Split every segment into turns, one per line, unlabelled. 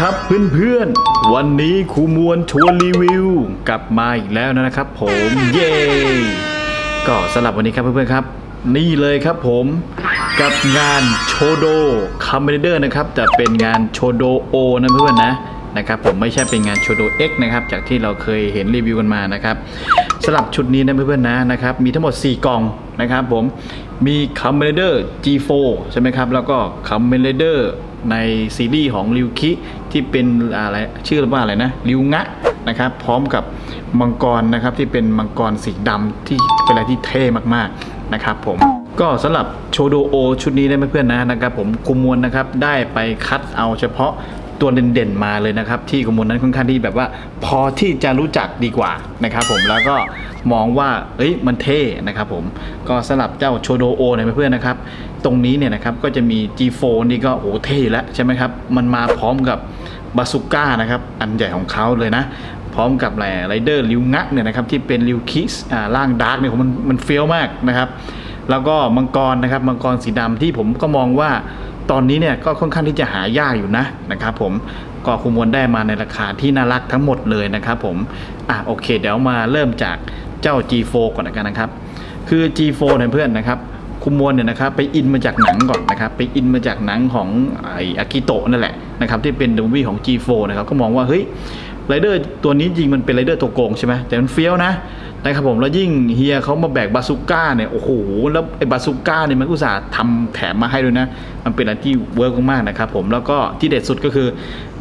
วัสดีครับเพื่อนๆ วันนี้ครูมวลชวนรีวิว กลับมาอีกแล้วนะครับผมเย้ก็สำหรับวันนี้ครับเพื่อนๆครับ นี่เลยครับผมกับงานโชโดคัมเบเดอร์นะครับแต่เป็นงานโชโดโอนะเพื่อนๆนะ นะครับผมไม่ใช่เป็นงานโชโด X นะครับจากที่เราเคยเห็นรีวิวกันมานะครับสำหรับชุดนี้นะเพื่อนๆนะนะครับมีทั้งหมด 4 กล่องนะครับผมมีคัมเบเดอร์ G4 ใช่ไหมครับ แล้วก็คัมเบเดอร์ในซีรีส์ของริวคิที่เป็นอะไรชื่อว่าอะไรนะริวงะนะครับพร้อมกับมังกรนะครับที่เป็นมังกรสีดำที่เป็นอะไรที่เท่มากๆนะครับผมก็สำหรับโชโดโอชุดนี้ได้เพื่อนๆนะนะครับผมคุมมวลนะครับได้ไปคัดเอาเฉพาะ ตัวเด่นๆมาเลยนะครับ ที่คุมลนั้นค่อนข้างที่แบบว่า พอที่จะรู้จักดีกว่านะครับผมแล้วก็มองว่าเอ้ยมันเท่นะครับผมก็สำหรับเจ้าโชโดโอเนี่ยเพื่อนนะครับ ตรงนี้เนี่ยนะครับก็จะมี G4 นี่ก็โอ้เท่แล้วใช่ไหมครับมันมาพร้อมกับบาสุก้านะครับอันใหญ่ของเขาเลยนะพร้อมกับอะไรไรเดอร์ริวงะเนี่ยนะครับที่เป็นริวคิสอ่าร่างดาร์กเนี่ยมันมันเฟี้ยวมากนะครับ แล้วก็มังกรนะครับมังกรสีดำที่ผมก็มองว่า ตอนนี้เนี่ยก็ค่อนข้างที่จะหายากอยู่นะนะครับผมก็คุมวลได้มาในราคาที่น่ารักทั้งหมดเลยนะครับผมอะโอเค เดี๋ยวมาเริ่มจากเจ้า G4 ก่อนกันนะครับ คือ G4 เนี่ยเพื่อนนะครับคุมมวลเนี่ยนะครับไปอินมาจากหนังก่อนนะครับไปอินมาจากหนังของไออากิโตะนั่นแหละนะครับที่เป็นด o วี่ของ G4 นะครับก็มองว่าเฮ้ยไรเดอร์ตัวนี้จริงมันเป็นไรเดอร์ตัวโกงใช่ไหมแต่มันเฟี้ยวนะ นะครับผมแล้วยิ่งเฮียเขามาแบกบาซูก้าเนี่ยโอ้โหแล้วไอ้บาซูก้าเนี่ยมันอุตส่าห์ทำแถมมาให้ด้วยนะ มันเป็นอะไรที่เวิร์กมากๆนะครับผมแล้วก็ที่เด็ดสุดก็คือ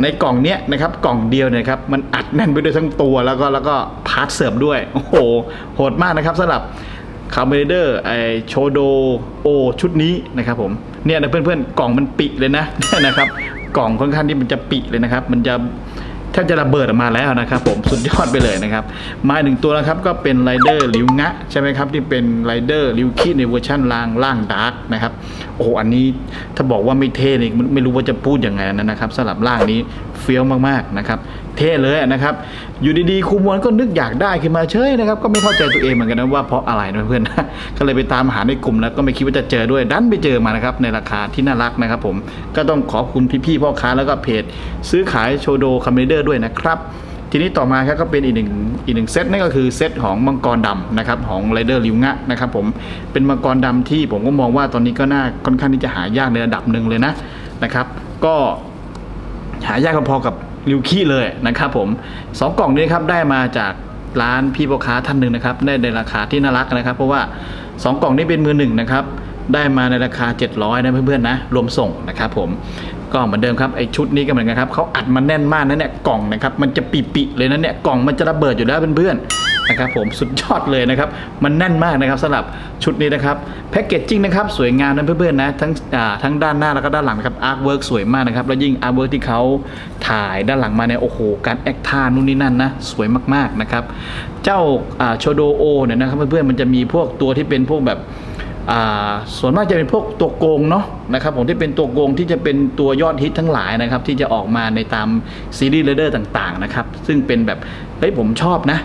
ในกล่องเนี้ยนะครับกล่องเดียวเนี่ยครับมันอัดแน่นไปด้วยทั้งตัวแล้วก็แล้วก็พาร์ทเสริมด้วยโอ้โหโหดมากนะครับสำหรับคาร์เมเดอร์ไอโชโดโอชุดนี้นะครับผมเนี่ยนะเพื่อนๆกล่องมันปิเลยนะนะครับกล่องค่อนข้างที่มันจะปิเลยนะครับ มันจะ แทบจะระเบิดออกมาแล้วนะครับผมสุดยอดไปเลยนะครับ มาหนึ่งตัวนะครับก็เป็นไรเดอร์ลิวงะใช่ไหมครับที่เป็นไรเดอร์ลิวคิในเวอร์ชันล่างล่างดาร์กนะครับโอ้โหอันนี้ถ้าบอกว่าไม่เท่นี่ไม่รู้ว่าจะพูดยังไงนะครับสำหรับล่างนี้เฟี้ยวมากๆนะครับเท่เลยนะครับ อยู่ดีๆครูมวลก็นึกอยากได้ขึ้นมาเฉยนะครับ ก็ไม่เข้าใจตัวเองเหมือนกันนะว่าเพราะอะไรนะเพื่อนก็เลยไปตามหาในกลุ่มแล้วก็ไม่คิดว่าจะเจอด้วยดันไปเจอมานะครับในราคาที่น่ารักนะครับ ผมก็ต้องขอบคุณพี่ๆพ่อค้าแล้วก็เพจ ซื้อขายโชโดคัมเบเดอร์ด้วยนะครับทีนี้ต่อมาครับก็เป็นอีกหนึ่งอีกหนึ่งเซตนั่นก็คือเซตของมังกรดำนะครับของไรเดอร์ลิวงะนะครับผมเป็นมังกรดำที่ผมก็มองว่าตอนนี้ก็น่าค่อนข้างที่จะหายากในระดับหนึ่งเลยนะนะครับ ก็หายากพอๆกับ ริวคีเลยนะครับผมสองกล่องนี้ครับได้มาจากร้านพี่พ่อค้าท่านหนึ่งนะครับได้ในราคาที่น่ารักนะครับ เพราะว่าสองกล่องนี้เป็นมือหนึ่งนะครับได้มาในราคา 700นะเพื่อนๆนะรวมส่งนะครับผมก็เหมือนเดิมครับไอชุดนี้ก็เหมือนกันครับเขาอัดมาแน่นมากนะเนี่ยกล่องนะครับมันจะปิๆเลยนะเนี่ยกล่องมันจะระเบิดอยู่แล้วเพื่อนๆ นะครับผมสุดยอดเลยนะครับ มันแน่นมากนะครับสำหรับชุดนี้นะครับแพ็กเกจจิ้งนะครับสวยงามนะเพื่อนๆนะทั้งทั้งด้านหน้าแล้วก็ด้านหลังนะครับอาร์ตเวิร์กสวยมากนะครับ แล้วยิ่งอาร์ตเวิร์กที่เขาถ่ายด้านหลังมาเนี่ยโอ้โหการแอคท่านู่นนี่นั่นนะสวยมากๆนะครับ เจ้าโชโดโอเนี่ยนะครับเพื่อนๆมันจะมีพวกตัวที่เป็นพวกแบบส่วนมากจะเป็นพวกตัวโกงเนาะนะครับผมที่เป็นตัวโกงที่จะเป็นตัวยอดฮิตทั้งหลายนะครับที่จะออกมาในตามซีรีส์เรเดอร์ต่างๆนะครับซึ่งเป็นแบบเฮ้ยผมชอบนะ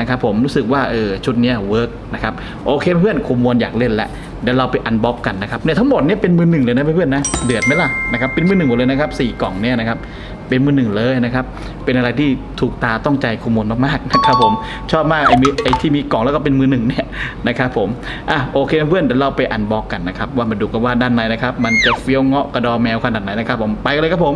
นะครับผมรู้สึกว่าเออชุดนี้เวิร์กนะครับโอเคเพื่อนคุมมวลอยากเล่นแหละเดี๋ยวเราไปอันบ็อกกันนะครับเนี่ยทั้งหมดเนี่ยเป็นมือหนึ่งเลยนะเพื่อนๆนะเดือดไหมล่ะนะครับเป็นมือหนึ่งหมดเลยนะครับสี่กล่องเนี่ยนะครับเป็นมือหนึ่งเลยนะครับเป็นอะไรที่ถูกตาต้องใจคุมมวลมากๆนะครับผมชอบมากไอ้มีไอ้ที่มีกล่องแล้วก็เป็นมือหนึ่งเนี่ยนะครับผมอะโอเคเพื่อนเดี๋ยวเราไปอันบ็อกกันนะครับว่ามาดูกันว่าด้านในนะครับมันจะเฟี้ยวเงาะกระดอแมวขนาดไหนนะครับผมไปกันเลยครับผม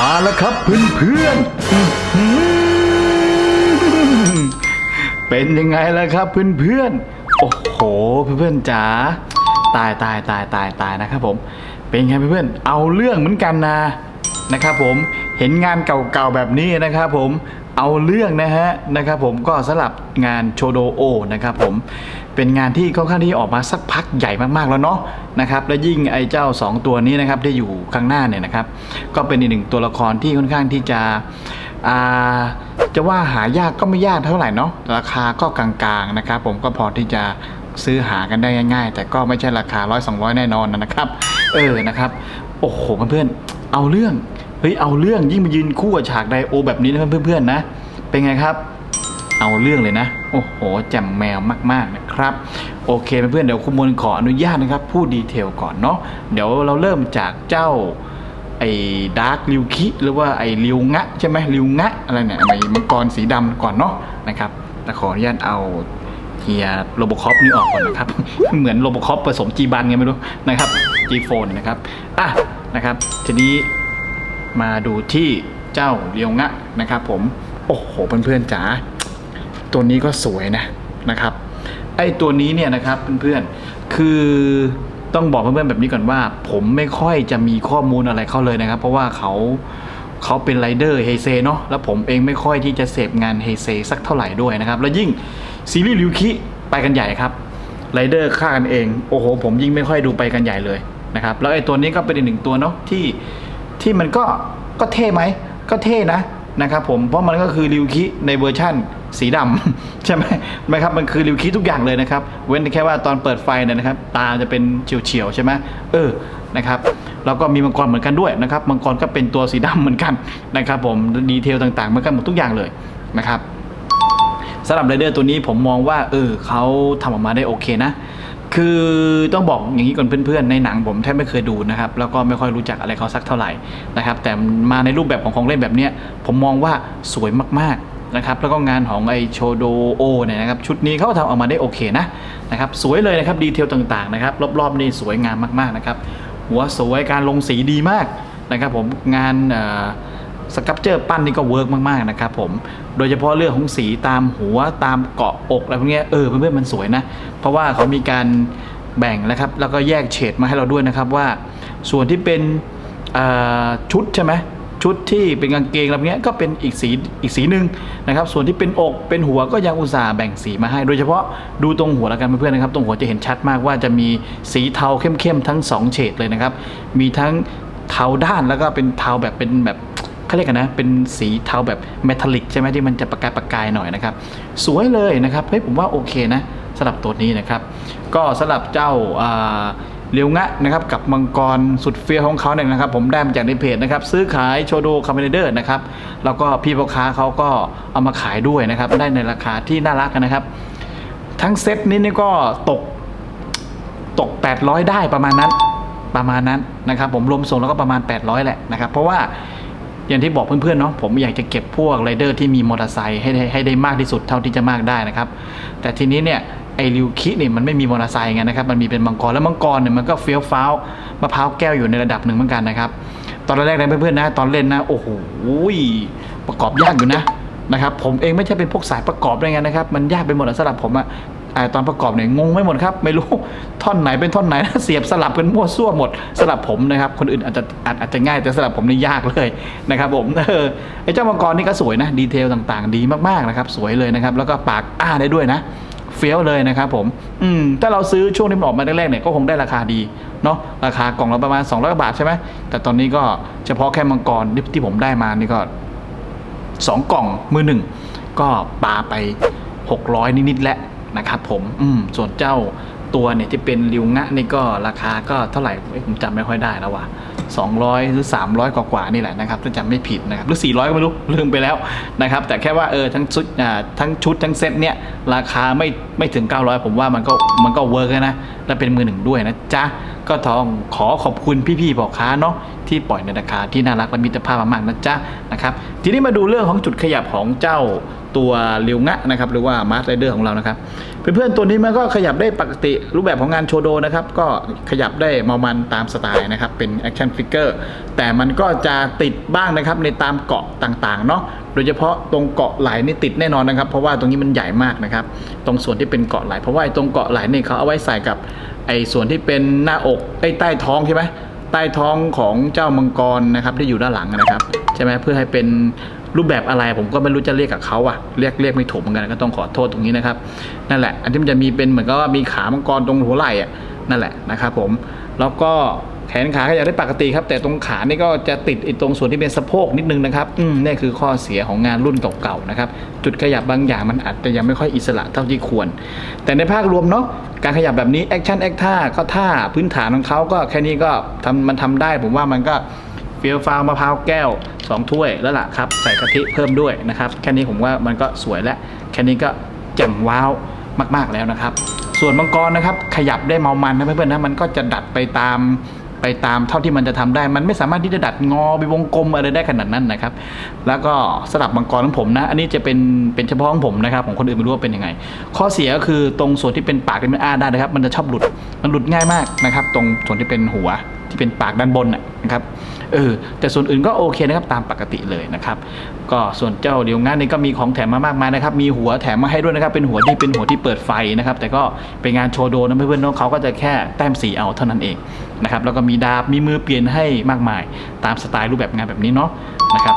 มาแล้วครับเพื่อนเพื่อนๆ เป็นยังไงล่ะครับเพื่อนเพื่อนๆโอ้โหเพื่อนเพื่อนๆจ๋าตายตายตายตายตายนะครับผม เป็นไงเพื่อนๆ เอาเรื่องเหมือนกันนะนะครับผม เห็นงานเก่าๆแบบนี้นะครับผม เอาเรื่องนะฮะนะครับผมก็สลับงานโชโดโอนะครับผม เป็นงานที่ค่อนข้างที่ออกมาสักพักใหญ่มากๆแล้วเนาะนะครับและยิ่งไอ้เจ้า 2 ตัวนี้นะครับที่อยู่ข้างหน้าเนี่ยนะครับ ก็เป็นอีกหนึ่งตัวละครที่ค่อนข้างที่จะจะว่าหายากก็ไม่ยากเท่าไหร่เนาะราคาก็กลางๆนะครับ ผมก็พอที่จะซื้อหากันได้ง่าย ๆ แต่ก็ไม่ใช่ราคาร้อยสองร้อยแน่นอนนะครับ เออนะครับ โอ้โหเพื่อนๆเอาเรื่องเฮ้ยเอาเรื่องยิ่งมายืนคู่กับฉากไดโอแบบนี้นะเพื่อนๆนะ เป็นไงครับ เอาเรื่องเลยนะ โอ้โหแจ่มแมวมากๆนะครับ โอเคเพื่อนเดี๋ยวคุณมนขออนุญาตนะครับพูดดีเทลก่อนเนาะเดี๋ยวเราเริ่มจากเจ้าไอ้ดาร์กริวคิหรือว่าไอ้ริวงะใช่ไหมริวงะอะไรเนี่ยไอ้มังกรสีดำก่อนเนาะนะครับแต่ขออนุญาตเอาเฮียโรบคอปนี่ออกก่อนนะครับ เหมือนโรบคอปผสมจีบันไงไม่รู้นะครับจีโฟนนะครับอะนะครับ ทีนี้มาดูที่เจ้าเรียวงะนะครับผม โอ้โหเพื่อนๆจ๋า ตัวนี้ก็สวยนะนะครับไอ้ตัวนี้เนี่ยนะครับเพื่อนๆคือต้องบอกเพื่อนๆแบบนี้ก่อนว่า ผมไม่ค่อยจะมีข้อมูลอะไรเข้าเลยนะครับ เพราะว่าเขาเขาเป็นไรเดอร์เฮเซเนาะแล้วผมเองไม่ค่อยที่จะเสพงานเฮเซสักเท่าไหร่ด้วยนะครับ แล้วยิ่งซีรีส์ริวคิไปกันใหญ่ครับไรเดอร์ฆ่ากันเองโอ้โหผมยิ่งไม่ค่อยดูไปกันใหญ่เลยนะครับแล้วไอ้ตัวนี้ก็เป็นอีกหนึ่งตัวเนาะที่ที่มันก็ก็เท่ไหมก็เท่นะนะครับผมเพราะมันก็คือริวคิในเวอร์ชั่น สีดำใช่ไหมไหมครับมันคือริวคิทุกอย่างเลยนะครับ เว้นแต่แค่ว่าตอนเปิดไฟเนี่ยนะครับ ตาจะเป็นเฉียวๆใช่ไหมเออนะครับแล้วก็มีมังกรเหมือนกันด้วยนะครับมังกรก็เป็นตัวสีดำเหมือนกันนะครับ ผมดีเทลต่างๆเหมือนกันหมดทุกอย่างเลยนะครับสำหรับไรเดอร์ตัวนี้ผมมองว่าเออเขาทำออกมาได้โอเคนะคือต้องบอกอย่างนี้ก่อนเพื่อนๆ ในหนังผมแทบไม่เคยดูนะครับ แล้วก็ไม่ค่อยรู้จักอะไรเขาสักเท่าไหร่นะครับ แต่มาในรูปแบบของของเล่นแบบนี้ผมมองว่าสวยมากๆ นะครับแล้วก็งานของไอโชโดโอเนี่ยนะครับชุดนี้เขาทำออกมาได้โอเคนะนะครับสวยเลยนะครับดีเทลต่างๆนะครับรอบๆนี่สวยงามมากๆนะครับหัวสวยการลงสีดีมากนะครับผมงานสครับเจอร์ปั้นนี่ก็เวิร์กมากๆนะครับผมโดยเฉพาะเรื่องของสีตามหัวตามเกาะอกอะไรพวกนี้เออเพื่อนๆมันสวยนะ เพราะว่าเขามีการแบ่งนะครับแล้วก็แยกเฉดมาให้เราด้วยนะครับว่าส่วนที่เป็นชุดใช่ไหม ชุดที่เป็นกางเกงอะไรเนี้ยก็เป็นอีกสีอีกสีหนึ่งนะครับ ส่วนที่เป็นอกเป็นหัวก็ยังอุตส่าห์แบ่งสีมาให้ โดยเฉพาะดูตรงหัวแล้วกันเพื่อนๆนะครับ ตรงหัวจะเห็นชัดมากว่าจะมีสีเทาเข้มๆทั้งสองเฉดเลยนะครับ มีทั้งเทาด้านแล้วก็เป็นเทาแบบเป็นแบบเขาเรียกกันนะ เป็นสีเทาแบบเมทัลลิกใช่ไหมที่มันจะประกายประกายหน่อยนะครับ สวยเลยนะครับ เฮ้ยผมว่าโอเคนะสำหรับตัวนี้นะครับ ก็สำหรับเจ้า เลียวงะนะครับกับมังกรสุดเฟี้ยวของเขาเนี่ยนะครับ ผมได้มาจากในเพจนะครับ ซื้อขายโชโดคาเมเดอร์นะครับ แล้วก็พี่พ่อค้าเขาก็เอามาขายด้วยนะครับ ได้ในราคาที่น่ารักนะครับ ทั้งเซตนี้นี่ก็ตกตก 800 ได้ประมาณนั้นประมาณนั้นนะครับ ผมรวมส่งแล้วก็ประมาณ 800 แหละนะครับ เพราะว่าอย่างที่บอกเพื่อนๆเนาะผมอยากจะเก็บพวกไรเดอร์ที่มีมอเตอร์ไซค์ให้ได้ให้ได้มากที่สุดเท่าที่จะมากได้นะครับ แต่ทีนี้เนี่ย ไอริวคิเนี่ยมันไม่มีมอเตอร์ไซค์ไงนะครับ มันมีเป็นมังกร แล้วมังกรเนี่ยมันก็เฟี้ยวฟ้าวมะพร้าวแก้วอยู่ในระดับหนึ่งเหมือนกันนะครับ ตอนแรกๆนะเพื่อนๆนะ ตอนเล่นนะ โอ้โหประกอบยากอยู่นะนะครับ ผมเองไม่ใช่เป็นพวกสายประกอบอะไรเงี้ยนะครับ มันยากไปหมดสำหรับผมอะตอนประกอบเนี่ยงงไม่หมดครับ ไม่รู้ท่อนไหนเป็นท่อนไหนเสียบสลับกันมั่วซั่วหมดสำหรับผมนะครับ คนอื่นอาจจะอาจจะง่ายแต่สำหรับผมนี่ยากเลยนะครับ ผมเออไอ้เจ้ามังกรนี่ก็สวยนะดีเทลต่างๆ ดีมากๆนะครับ สวยเลยนะครับ แล้วก็ปากอ้าได้ด้วยนะ เฟี้ยวเลยนะครับผม อืม ถ้าเราซื้อช่วงที่มันออกมาแรกๆเนี่ยก็คงได้ราคาดีเนาะ ราคากล่องละประมาณ 200 บาทใช่ไหม แต่ตอนนี้ก็เฉพาะแค่มังกรที่ที่ผมได้มานี่ก็สองกล่องมือหนึ่งก็ปาไป 600 นิดๆแล้วนะครับผม อืม ส่วนเจ้า ตัวเนี่ยที่เป็นริวงะนี่ก็ราคาก็เท่าไหร่ผมจำไม่ค่อยได้แล้วว่ะ200 หรือ 300 กว่าๆนี่แหละนะครับถ้าจำไม่ผิดนะครับหรือ 400 ก็ไม่รู้ลืมไปแล้วนะครับแต่แค่ว่าเออทั้งชุดอ่าทั้งชุดทั้งเซตเนี่ยราคาไม่ไม่ถึง 900 ผมว่ามันก็มันก็เวิร์กนะและเป็นมือหนึ่งด้วยนะจ๊ะก็ต้องขอขอบคุณพี่ๆพ่อค้าเนาะที่ปล่อยในราคาที่น่ารักและมิตรภาพมากๆนะจ๊ะนะครับทีนี้มาดูเรื่องของจุดขยับของเจ้า ตัวเรียวงะนะครับหรือว่ามาร์ r ไรเดอร์ของเรานะครับเพื่อนๆตัวนี้มันก็ขยับได้ปกติรูปแบบของงานโชโดนะครับก็ขยับได้เมามันตามสไตล์นะครับเป็นแอคชั่นฟิกเกอร์แต่มันก็จะติดบ้างนะครับในตามเกาะต่างๆเนาะโดยเฉพาะตรงเกาะไหลนี่ติดแน่นอนนะครับ เพราะว่าตรงนี้มันใหญ่มากนะครับ ตรงส่วนที่เป็นเกาะไหลเพราะว่าไอ้ตรงเกาะไหลนี่เขาเอาไว้ใส่กับไอ้ส่วนที่เป็นหน้าอกไอ้ใต้ท้องใช่ไหมใต้ท้องของเจ้ามังกรนะครับที่อยู่ด้านหลังนะครับ ใช่ไหมเพื่อให้เป็น รูปแบบอะไรผมก็ไม่รู้จะเรียกกับเขาอะเรียกเรียกไม่ถูกเหมือนกันก็ต้องขอโทษตรงนี้นะครับนั่นแหละ อันที่มันจะมีเป็นเหมือนกับว่ามีขามังกรตรงหัวไหล่อะนั่นแหละนะครับผมแล้วก็แขนขาขยับได้ปกติครับ แต่ตรงขานี่ก็จะติดไอ้ตรงส่วนที่เป็นสะโพกนิดนึงนะครับอืมนี่คือข้อเสียของงานรุ่นเก่าๆนะครับ จุดขยับบางอย่างมันอาจจะยังไม่ค่อยอิสระเท่าที่ควร แต่ในภาพรวมเนาะการขยับแบบนี้แอคชั่นแอคท่าก็ท่าพื้นฐานของเขาก็แค่นี้ก็ทำมันทำได้ ผมว่ามันก็ เฟียวฟาวมะพร้าวแก้ว 2 ถ้วยแล้วล่ะครับ ใส่กะทิเพิ่มด้วยนะครับ แค่นี้ผมว่ามันก็สวยแล้วแค่นี้ก็แจ่มว้าวมากๆแล้วนะครับ ส่วนมังกรนะครับ ขยับได้เมามันนะเพื่อนๆนะมันก็จะดัดไปตามไปตามเท่าที่มันจะทำได้ มันไม่สามารถที่จะดัดงอไปวงกลมอะไรได้ขนาดนั้นนะครับ แล้วก็สลับมังกรของผมนะ อันนี้จะเป็นเป็นเฉพาะของผมนะครับ ของคนอื่นไม่รู้ว่าเป็นยังไง ข้อเสียก็คือตรงส่วนที่เป็นปากที่มันอ้าได้นะครับ มันจะชอบหลุด มันหลุดง่ายมากนะครับ ตรงส่วนที่เป็นหัว ที่เป็นปากด้านบนนะครับเออแต่ส่วนอื่นก็โอเคนะครับตามปกติเลยนะครับ ก็ส่วนเจ้าเดียวงานนี้ก็มีของแถมมามากมายนะครับ มีหัวแถมมาให้ด้วยนะครับเป็นหัวที่เป็นหัวที่เปิดไฟนะครับ แต่ก็เป็นงานโชว์โดนะเพื่อนๆเนาะเขาก็จะแค่แต้มสีเอาเท่านั้นเองนะครับแล้วก็มีดาบมีมือเปลี่ยนให้มากมาย ตามสไตล์รูปแบบงานแบบนี้เนาะนะครับ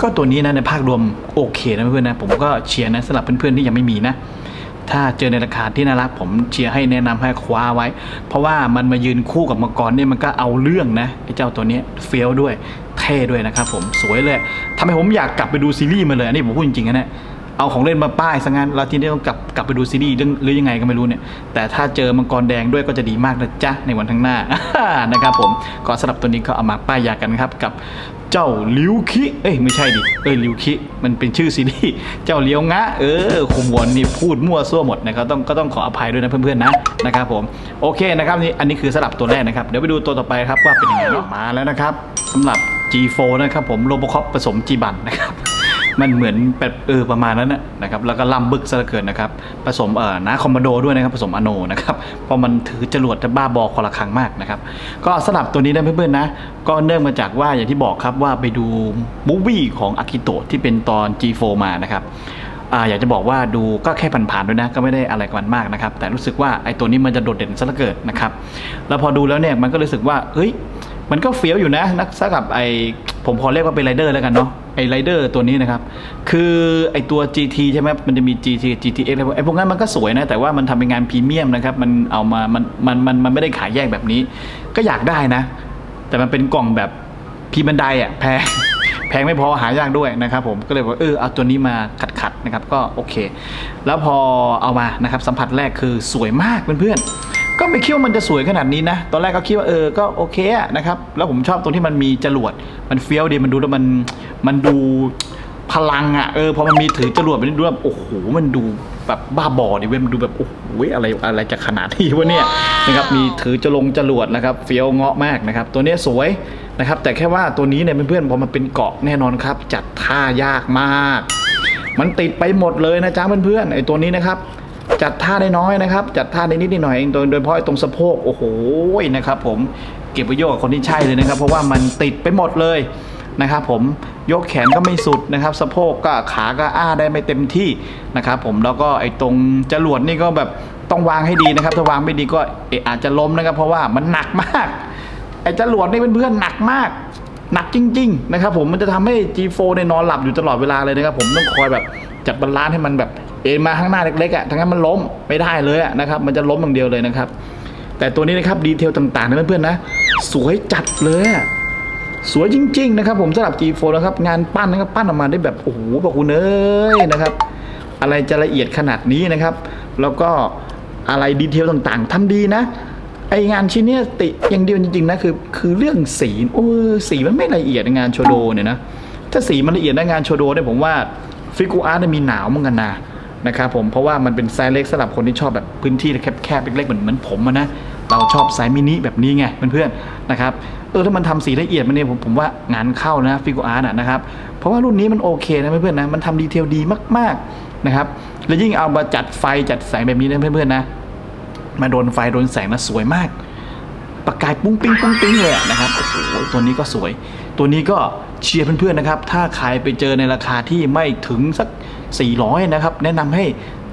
ก็ตัวนี้นะในภาครวมโอเคนะเพื่อนๆนะผมก็เชียร์นะสำหรับเพื่อนๆที่ยังไม่มีนะ ถ้าเจอในราคาที่น่ารักผมเชียร์ให้แนะนำให้คว้าไว้ เพราะว่ามันมายืนคู่กับมังกรเนี่ยมันก็เอาเรื่องนะไอ้เจ้าตัวนี้เฟี้ยวด้วยเท่ด้วยนะครับผมสวยเลยทำให้ผมอยากกลับไปดูซีรีส์มาเลยอันนี้ผมพูดจริงๆนะเนี่ย เอาของเล่นมาป้ายซะงั้นแล้วทีนี้ต้องกลับกลับไปดูซีรีส์เรื่องหรือยังไงก็ไม่รู้เนี่ย แต่ถ้าเจอมังกรแดงด้วยก็จะดีมากนะจ๊ะในวันข้างหน้านะครับผมก็สำหรับตัวนี้ก็เอามาป้ายยากันครับกับเจ้าลิวคิเอ้ยไม่ใช่ดิเอ้ยลิวคิมันเป็นชื่อซีรีส์เจ้าเลี้ยวงะเออคุมวนนี่พูดมั่วซั่วหมดนะครับต้องก็ต้องขออภัยด้วยนะเพื่อนๆนะนะครับผมโอเคนะครับนี่อันนี้คือสลับตัวแรกนะครับเดี๋ยวไปดูตัวต่อไปครับว่าเป็นยังไงมาแล้วนะครับสำหรับ G4 นะครับผมโรบคอปผสม G บันนะครับ มันเหมือนแบบเออประมาณนั้นนะครับแล้วก็ล่ำบึกซะเหลือเกินนะครับผสมเอ่อนาคอมมานโดด้วยนะครับผสมอโนนะครับเพราะมันถือจรวดจะบ้าบอคอละครังมากนะครับก็สลับตัวนี้นะเพื่อนๆนะ ก็เนื่องมาจากว่าอย่างที่บอกครับว่าไปดูมูวี่ของอากิโตะที่เป็นตอน G4 มานะครับอ่าอยากจะบอกว่าดูก็แค่ผ่านๆด้วยนะ ก็ไม่ได้อะไรมันมากนะครับ แต่รู้สึกว่าไอ้ตัวนี้มันจะโดดเด่นซะเหลือเกินนะครับ แล้วพอดูแล้วเนี่ยมันก็รู้สึกว่าเฮ้ย มันก็เฟี้ยวอยู่นะนักสักกับไอผมพอเรียกว่าเป็นไรเดอร์แล้วกันเนาะไอไรเดอร์ตัวนี้นะครับ คือไอตัว GT ใช่ไหมมันจะมี GT GTX อะไรพวกไอพวกนั้นมันก็สวยนะ แต่ว่ามันทำเป็นงานพรีเมียมนะครับ มันเอามา มัน มัน มันมันไม่ได้ขายแยกแบบนี้ ก็อยากได้นะ แต่มันเป็นกล่องแบบพีบันไดอะแพงแพงไม่พอหายากด้วยนะครับผมก็เลยบอกเออเอาตัวนี้มาขัดขัดๆนะครับก็โอเค แล้วพอเอามานะครับสัมผัสแรกคือสวยมากเพื่อนๆ ก็ไม่คิดว่ามันจะสวยขนาดนี้นะ ตอนแรกก็คิดว่าเออ ก็โอเคอะนะครับ แล้วผมชอบตรงที่มันมีจรวด มันเฟี้ยวดี มันดูแล้วมัน มันดูพลังอะเออ พอมันมีถือจรวดมันดูแบบโอ้โห มันดูแบบบ้าบอดิเว้ย มันดูแบบโอ้โหอะไร อะไรจะขนาดที่วะเนี่ยนะครับ มีถือจะลงจรวดนะครับ เฟี้ยวเงาะมากนะครับ ตัวเนี้ยสวยนะครับ แต่แค่ว่าตัวนี้เนี่ยเพื่อนๆ พอมันเป็นเกาะแน่นอนครับ จัดท่ายากมาก มันติดไปหมดเลยนะจ๊ะเพื่อนๆ ไอ้ตัวนี้นะครับ จัดท่าได้น้อยนะครับ จัดท่าได้นิดๆหน่อยเองโดยโดยเฉพาะตรงสะโพกโอ้โหนะครับ ผมเก็บประโยชน์กับคนที่ใช่เลยนะครับ เพราะว่ามันติดไปหมดเลยนะครับผมยกแขนก็ไม่สุดนะครับ สะโพกก็ขาก็อ้าได้ไม่เต็มที่นะครับ ผมแล้วก็ไอ้ตรงจรวดนี่ก็แบบต้องวางให้ดีนะครับ ถ้าวางไม่ดีก็ออาจจะล้มนะครับ เพราะว่ามันหนักมาก ไอ้จรวดนี่เพื่อนๆหนักมาก หนักจริง ๆ นะครับ ผมมันจะทำให้ G4 เนี่ยนอนหลับอยู่ตลอดเวลาเลยนะครับ ผมต้องคอยแบบจัดบาลานซ์ให้มันแบบ เอ็นมาข้างหน้าเล็กๆอะทั้งนั้นมันล้มไม่ได้เลยอะนะครับ มันจะล้มอย่างเดียวเลยนะครับ แต่ตัวนี้นะครับดีเทลต่างๆนะเพื่อนๆนะ สวยจัดเลยอะสวยจริง ๆ นะครับผมสำหรับ G4 นะครับ งานปั้นนะครับปั้นออกมาได้แบบโอ้โหพระคุณเอ้ยนะครับ อะไรจะละเอียดขนาดนี้นะครับ แล้วก็อะไรดีเทลต่างๆทำดีนะไองานชิ้นเนี้ยติอย่างเดียวจริงๆนะคือคือเรื่องสีโอ้สีมันไม่ละเอียดในงานโชโดเนี่ยนะถ้าสีมันละเอียดในงานโชโดเนี่ยผมว่าฟิกูอาร์ตมีหนาวเหมือนกันนะ นะครับผมเพราะว่ามันเป็นไซส์เล็กสำหรับคนที่ชอบแบบพื้นที่แคบๆเล็กๆเหมือนเหมือนผมนะเราชอบไซส์มินิแบบนี้ไงเพื่อนๆนะครับเออถ้ามันทำสีละเอียดมันเนี่ยผมผมว่างานเข้านะฟิกอาร์ตนะครับเพราะว่ารุ่นนี้มันโอเคนะเพื่อนๆนะมันทำดีเทลดีมากๆนะครับแล้วยิ่งเอามาจัดไฟจัดแสงแบบนี้นะเพื่อนๆนะมาโดนไฟโดนแสงนะสวยมากประกายปุ้งปิ้งปุ้งปิ้งเลยนะครับโอ้โหตัวนี้ก็สวย ตัวนี้ก็เชียร์เพื่อนๆนะครับ ถ้าใครไปเจอในราคาที่ไม่ถึงสัก 400 นะครับ แนะนำให้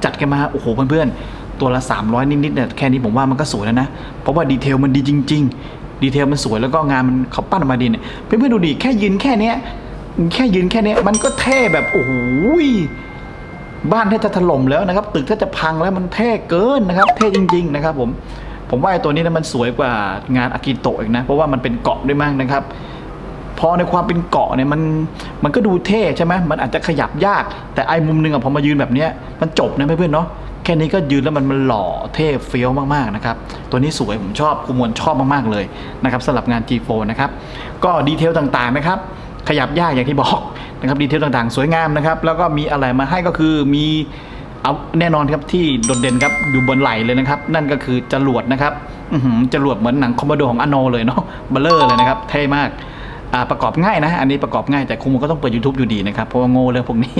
จัดกันมา โอ้โหเพื่อนๆ ตัวละ 300 นิดๆเนี่ยแค่นี้ผมว่ามันก็สวยแล้วนะ เพราะว่าดีเทลมันดีจริง ๆ ดีเทลมันสวยแล้วก็งานมันเขาปั้นออกมาดีเนี่ยเพื่อนๆดูดิแค่ยืนแค่เนี้ยแค่ยืนแค่เนี้ยมันก็เท่แบบโอ้โหบ้านแทบจะถล่มแล้วนะครับ ตึกแทบจะพังแล้วมันเท่เกินนะครับ เท่จริง ๆ นะครับผมผมว่าไอ้ตัวนี้นะมันสวยกว่างานอากิโตะอีกนะ เพราะว่ามันเป็นเกาะด้วยมั้งนะครับ พอในความเป็นเกาะเนี่ยมันมันก็ดูเท่ใช่ไหมมันอาจจะขยับยาก แต่ไอ้มุมหนึงอะพอมายืนแบบเนี้ยมันจบนะเพื่อนๆเนาะแค่นี้ก็ยืนแล้วมันมันหล่อเท่เฟี้ยวมากๆนะครับ ตัวนี้สวยผมชอบคุมวลชอบมากๆเลยนะครับสำหรับงาน G4 นะครับ ก็ดีเทลต่างๆนะครับ ขยับยากอย่างที่บอกนะครับดีเทลต่างๆ สวยงามนะครับ แล้วก็มีอะไรมาให้ก็คือมีเอาแน่นอนครับที่โดดเด่นครับอยู่บนไหลเลยนะครับ นั่นก็คือจรวดนะครับอื้อหือจรวดเหมือนหนังคอมโมโดของอโนเลยเนาะเบลเลอร์เลยนะครับเท่มาก ประกอบง่ายนะ อันนี้ประกอบง่ายแต่คงก็ต้องเปิด YouTube อยู่ดีนะครับ เพราะว่าโง่เรื่องพวกนี้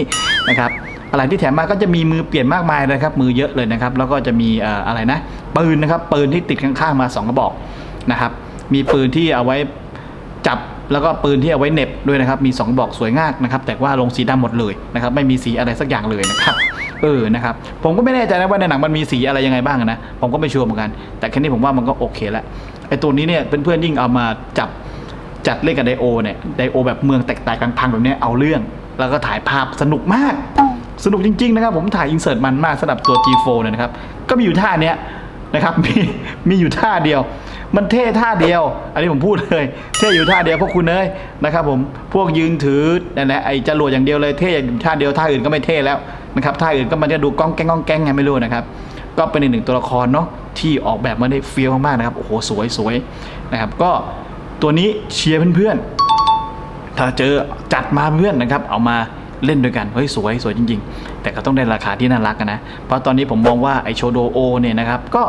นะครับอะไรที่แถมมาก็จะมีมือเปลี่ยนมากมายเลยครับมือเยอะเลยนะครับแล้วก็จะมีอ่ออะไรนะปืนนะครับปืนที่ติดข้างๆมา 2 กระบอกนะครับมีปืนที่เอาไว้จับแล้วก็ปืนที่เอาไว้เน็บด้วยนะครับ มี 2 บอกสวยงามนะครับ แต่ว่าลงสีดำหมดเลยนะครับ ไม่มีสีอะไรสักอย่างเลยนะครับ เออ นะครับ ผมก็ไม่แน่ใจนะว่าในหนังมันมีสีอะไรยังไงบ้างนะ ผมก็ไม่ชัวร์เหมือนกัน แต่แค่นี้ผมว่ามันก็โอเคแล้ว ไอ้ตัวนี้เนี่ยเพื่อนๆยิ่งเอามาจับ จัดเล่นกับไดโอเนี่ยไดโอแบบเมืองแตกต่างกลางพังแบบเนี้ยเอาเรื่อง แล้วก็ถ่ายภาพสนุกมาก สนุกจริง ๆ นะครับ ผมถ่ายอินเสิร์ตมันมากสำหรับตัว G4 เนี่ยนะครับ ก็มีอยู่ท่าเนี้ยนะครับมีมีอยู่ท่าเดียว มันเท่ท่าเดียว อันนี้ผมพูดเลยเท่อยู่ท่าเดียวพวกคุณเอ้ยนะครับผมพวกยืนถือนั่นแหละไอ้จรวดอย่างเดียวเลยเท่อยู่ท่าเดียวท่าอื่นก็ไม่เท่แล้วนะครับท่าอื่นก็มันจะดูก้องแก้งก้องแก้งไงไม่รู้นะครับ ก็เป็นอีกหนึ่งตัวละครเนาะที่ออกแบบมาได้เฟี้ยวมากๆนะครับโอ้โหสวยสวยนะครับก็ ตัวนี้เชียร์เพื่อนๆ ถ้าเจอจัดมาเพื่อนนะครับ เอามาเล่นด้วยกัน เฮ้ยสวยสวยจริง ๆ แต่ก็ต้องได้ราคาที่น่ารักนะ เพราะตอนนี้ผมมองว่าไอโชโดโอเนี่ยนะครับ ก็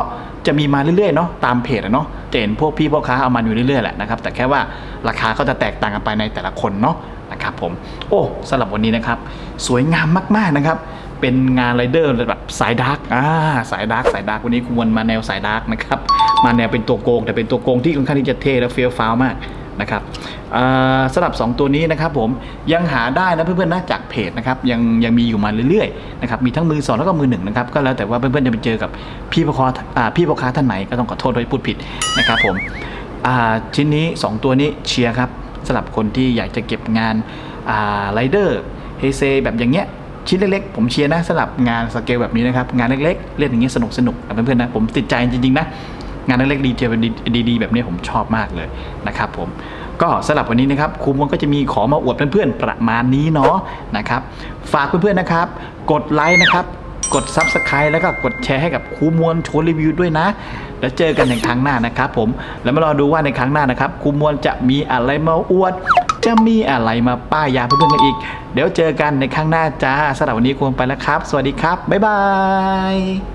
จะมีมาเรื่อยๆเนาะตามเพจเนาะจะเห็นพวกพี่พ่อค้าเอามาอยู่เรื่อยๆแหละนะครับ แต่แค่ว่าราคาก็จะแตกต่างกันไปในแต่ละคนเนาะนะครับผม โอ้สำหรับวันนี้นะครับ สวยงามมากๆนะครับ เป็นงานไรเดอร์แบบสายดาร์กอ่าสายดาร์กสายดาร์กวันนี้ควรมาแนวสายดาร์กนะครับ มาแนวเป็นตัวโกง แต่เป็นตัวโกงที่ค่อนข้างที่จะเท่และเฟี้ยวฟ้าวมากนะครับอ่าสำหรับ 2 ตัวนี้นะครับผมยังหาได้นะเพื่อนๆนะจากเพจนะครับยังยังมีอยู่มาเรื่อยๆนะครับมีทั้งมือสองแล้วก็มือหนึ่งนะครับก็แล้วแต่ว่าเพื่อนๆจะไปเจอกับพี่พ่อค้าอ่าพี่พ่อค้าท่านไหนก็ต้องขอโทษด้วยพูดผิดนะครับผมอ่าชิ้นนี้ 2 ตัวนี้เชียร์ครับสำหรับคนที่อยากจะเก็บงานอ่าไรเดอร์เฮเซแบบอย่างเงี้ย ชิ้นเล็กๆ ผมเชียร์นะสำหรับงานสเกลแบบนี้นะครับ งานเล็กๆ เล่นอย่างเงี้ยสนุกสนุกๆกับเพื่อนๆนะ ผมติดใจจริงๆนะ งานเล็กๆดีเทลดีๆ แบบนี้ผมชอบมากเลยนะครับผมก็สำหรับวันนี้นะครับครูมวลก็จะมีของมาอวดเพื่อนๆประมาณนี้เนาะนะครับ ฝากเพื่อนๆนะครับ กดไลค์นะครับกด Subscribe แล้วก็กดแชร์ให้กับครูมวลโชว์รีวิวด้วยนะ แล้วเจอกันในครั้งหน้านะครับผม แล้วมารอดูว่าในครั้งหน้านะครับครูมวลจะมีอะไรมาอวด จะมีอะไรมาป้ายยาเพื่อนๆกันอีก เดี๋ยวเจอกันในครั้งหน้าจ้าสำหรับวันนี้ควรไปแล้วครับ สวัสดีครับ บ๊ายบาย